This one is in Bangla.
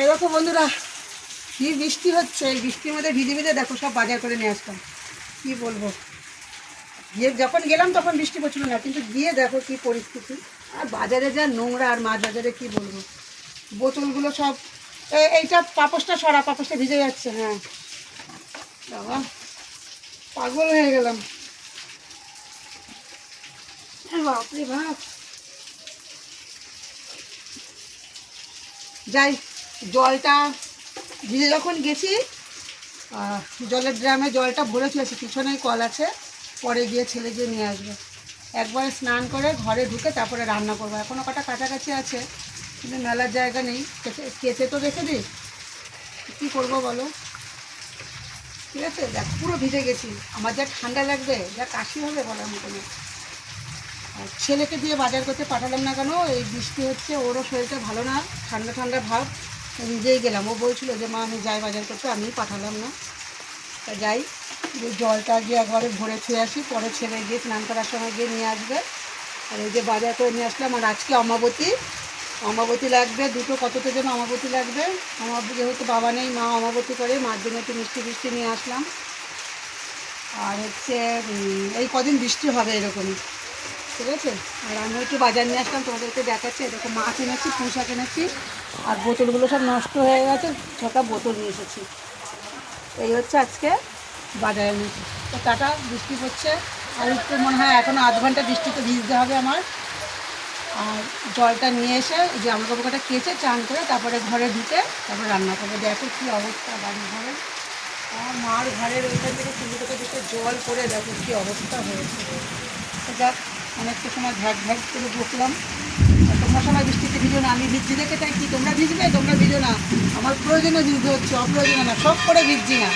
এই দেখো বন্ধুরা, কি বৃষ্টি হচ্ছে? এই বৃষ্টির মধ্যে ভিজে ভিজে দেখো, সব বাজার করে নিয়ে আসলাম। কি বলব? গিয়ে যখন গেলাম তখন বৃষ্টি পড়ছিল না, কিন্তু গিয়ে দেখো কি পরিস্থিতি। আর বাজারে যা নোংরা আর মাছ বাজারে কি বলব? বোতলগুলো সব এইটা পাপোসটা সরা পাপোসটা ভিজে যাচ্ছে হ্যাঁ। বাবা, পাগল হয়ে গেলাম। বাপরে বাপ। যাই জলটা ভিজে যখন গেছি জলের ড্রামে জলটা ভরে ফেলেছি পিছনেই কল আছে, পরে গিয়ে ছেলে গিয়ে নিয়ে আসবে। একবারে স্নান করে ঘরে ঢুকে তারপরে রান্না করব। এখনও কটা কাছাকাছি আছে, কিন্তু মেলার জায়গা নেই। কেচে তো রেখে দিই কী করব বলো? ঠিক আছে, দেখ, পুরো ভিজে গেছি। আমার যা ঠান্ডা লাগবে, যা কাশি হবে বলার মতো আর ছেলেকে দিয়ে বাজার করতে পাঠালাম না কেন? এই বৃষ্টি হচ্ছে, ওরও শরীরটা ভালো না, ঠান্ডা ঠান্ডা ভাব। নিজেই গেলাম। ও বলছিল যে, মা, আমি যাই বাজার করতে, আমিই পাঠালাম না। তা যাই জলটা গিয়ে একবারে ভরে ছুঁয়ে আসি, পরে ছেলে গিয়ে স্নান করার সময় গিয়ে নিয়ে আসবে। আর এই যে বাজার করে নিয়ে আসলাম, আর আজকে অমাবতী। অমাবতী লাগবে, দুটো কতটা যেন অমাবতী লাগবে। আমার যেহেতু বাবা নেই, মা অমাবতী করে, মার জন্য একটু মিষ্টি ফিষ্টি নিয়ে আসলাম। আর হচ্ছে এই কদিন বৃষ্টি হবে এরকমই। ঠিক আছে আর আমি একটু বাজার নিয়ে আসলাম, তোমাদেরকে দেখাচ্ছি। এরকম মাছ এনেছি পুঁশা এনেছি, আর বোতলগুলো সব নষ্ট হয়ে গেছে, ছটা বোতল নিয়ে এসেছি। এই হচ্ছে আজকে বাজারে নিয়েছি তো টাটা, বৃষ্টি পড়ছে। আর একটু মনে হয় এখনও আধ ঘণ্টা বৃষ্টিতে ভিজতে হবে আমার। আর জলটা নিয়ে এসে এই যে আমার কাপড়টা কেচে চান করে তারপরে ঘরে ঢুকে তারপরে রান্না করব। দেখো কী অবস্থা বাড়ি ঘরে। আমার মার ঘরের ওইখান থেকে চুলি থেকে জল করে দেখো কী অবস্থা হয়েছে। যাক অনেকটা সময় ঘাট ঘাট করে বসলাম। তোমরা সবাই বৃষ্টিতে ভিজো না, আমি ভিজছি দেখে তাই কি, তোমরা ভিজবে? তোমরা ভিজো না। আমার প্রয়োজনে ভিজতে হচ্ছে অপ্রয়োজনে না, সব করে ভিজছি না।